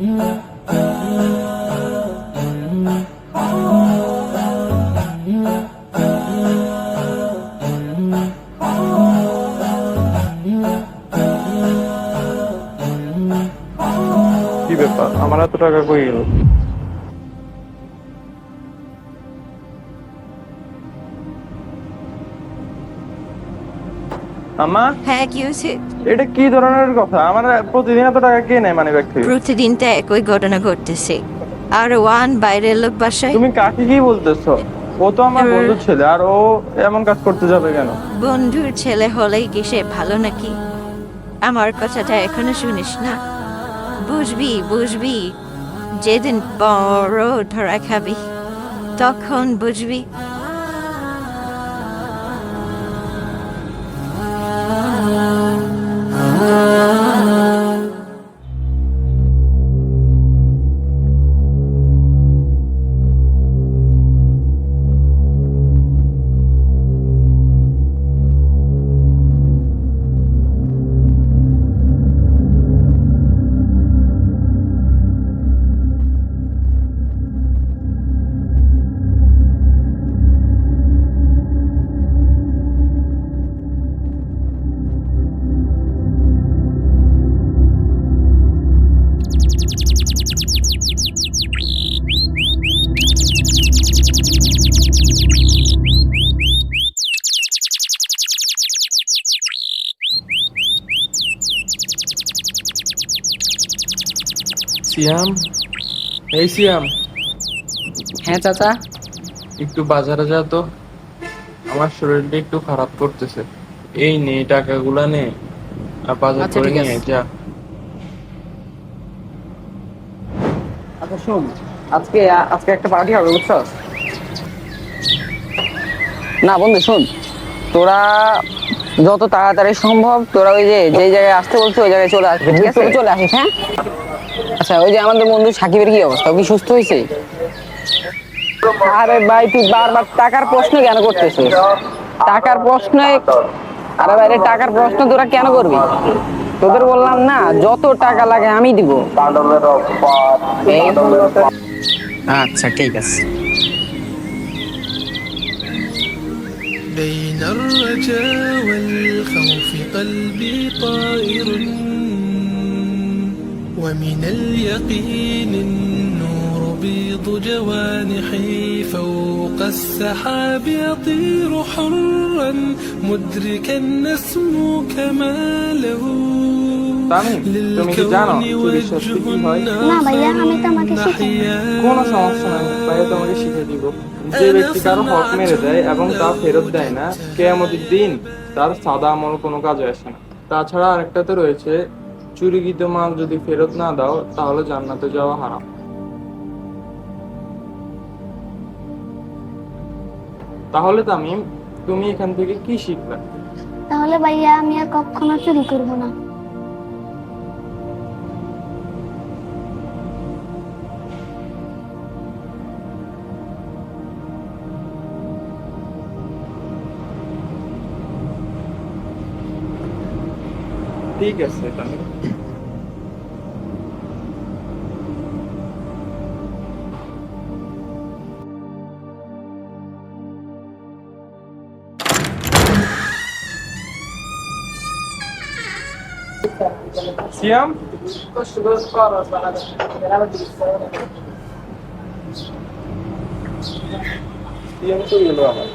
কি ব্যাপার? আমার এত টাকা কই গেল? আম্মা? হ্যাঁ কি হয়েছে? এটা কি ধরনের কথা? আমার প্রতিদিন এত টাকা কে নেয় মানে থেকে? প্রতিদিন তো একই ঘটনা ঘটতেছে। আর ওয়ান বাইরের লোক বাসায় তুমি কাকে কি বলতেছো? ও তো আমার হুম। বন্ধুর ছেলে আর ও এমন কাজ করতে যাবে কেন? বন্ধুর ছেলে হলেই কি সে ভালো নাকি? আমার কথাটা এখনও শুনিস না? বুঝবি বুঝবি। যেদিন বড় ধরা খাবি তখন বুঝবি সিয়াম এই সিয়াম হ্যাঁ চাচা। একটু বাজারে যা তো। আমার শরীরটা একটু খারাপ করতেছে। এই নে টাকাগুলা নে। আর বাজার আচ্ছা, করে ঠিক নিয়ে আছে। যা। আচ্ছা শোন আজকে আজকে একটা পার্টি হবে বুঝছ? না বন্ধু শোন। তোরা যত তাড়াতাড়ি সম্ভব তোরা ওই যে যে জায়গায় আসতে বলছো ওই জায়গায় চলে আসবে ঠিক আছে? চলে আসিস হ্যাঁ? আচ্ছা ওই যে আমাদের বন্ধু সাকিবের কি অবস্থা? ও কি সুস্থ হয়েছে? আরে ভাই তুই বারবার টাকার প্রশ্ন কেন করতেছিস? টাকার প্রশ্নে আরে ভাই টাকার প্রশ্ন তোরা কেন করবি? তোদের বললাম না যত টাকা লাগে আমি দিব। আচ্ছা ঠিক আছে। بين الرجاء والخوف قلبي طائر. ومن اليقين النور بيض جوانحي فوق السحاب يطير حرا مدركا نسمو كماله. তামিম, তুমি কি জানো চুরির শাস্তি কি হয়? না ভাইয়া, আমি তো আমাকে শিখাই কোনো সমস্যা নাই। ভাইয়া তোমাকে শিখে দিব। যে ব্যক্তি কারও হক মেরে দেয় এবং তা ফেরত দেয় না কেয়ামতের দিন তার সাদা আমল কোনো কাজে আসে না। তাছাড়া আরেকটাতে রয়েছে চুরিকৃত মাল যদি ফেরত না দাও তাহলে জান্নাতে যাওয়া হারাম। তাহলে তামিম তুমি এখান থেকে কি শিখলে? তাহলে ভাইয়া আমি আর কখনো চুরি করব না। ঠিক আছে তামিম সিয়াম সিয়াম তো গেল আমার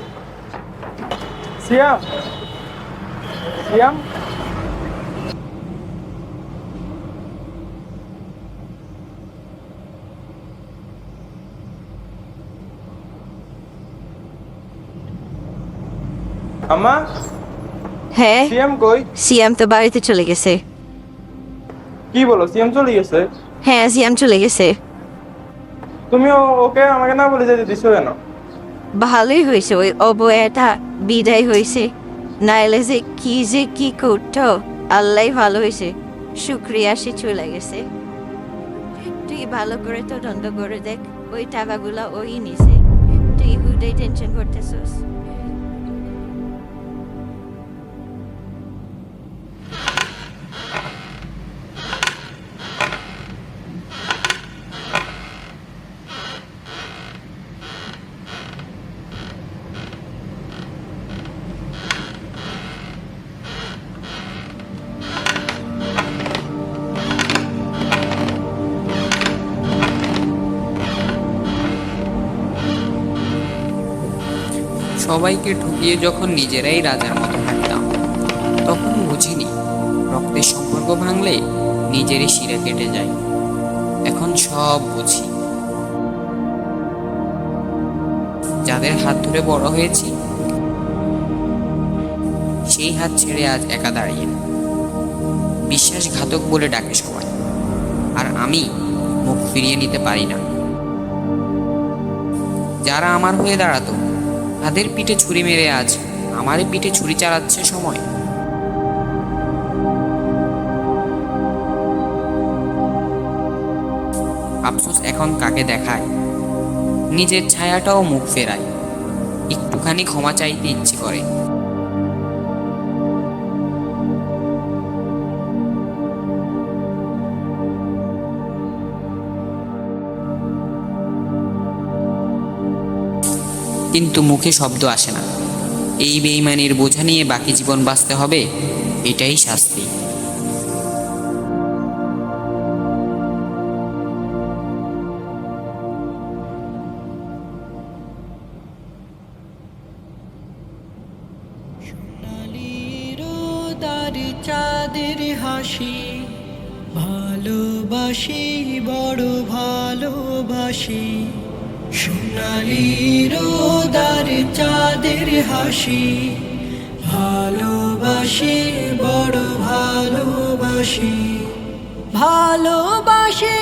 সিয়াম সিয়াম আম্মা? হ্যাঁ। সিয়াম কই? সিয়াম তো বাড়িতে চলে গেছে। কি বলো সিয়াম চলে গেছে? হ্যাঁ সিয়াম চলে গেছে। তুমি ওকে আমাকে না বলে যেতে দিছো কেন? ভালোই হয়েছে ওই অবয়াটা বিদায় হয়েছে। নাইলে যে কি যে কি করতো আল্লাহ ভালো হয়েছে। শুক্রিয়া সে চলে গেছে। তুই ভালো করে তো দণ্ড করে দেখ ওই টাকাগুলো ওই নিছে। তুই হুদাই টেনশন করতেছস। সবাইকে ঠকিয়ে যখন নিজেরাই রাজার মতো হাঁটতাম, তখন বুঝিনি, রক্তের সম্পর্ক ভাঙলে নিজেরই শিরা কেটে যায়। এখন সব বুঝি। যাদের হাত ধরে বড় হয়েছি, সেই হাত ছেড়ে আজ একা দাঁড়িয়ে। বিশ্বাসঘাতক বলে ডাকে সবাই, আর আমি মুখ ফিরিয়ে নিতে পারি না। যারা আমার হয়ে দাঁড়াতো তাদের পিঠে ছুরি মেরে আজ আমার পিঠে ছুরি চালাচ্ছে সময়। আফসোস এখন কাকে দেখায়? নিজের ছায়াটাও মুখ ফেরায়। একটুখানি ক্ষমা চাইতে ইচ্ছে করে। কিন্তু মুখে শব্দ আসে না। এই বেইমানির বোঝা নিয়ে বাকি জীবন বাঁচতে হবে, এটাই শাস্তি। চাঁদের হাসি, ভালোবাসি বড় ভালোবাসি। সোনালি রোদার চাঁদের হাসি ভালোবাসি বড় ভালোবাসি। ভালোবাসি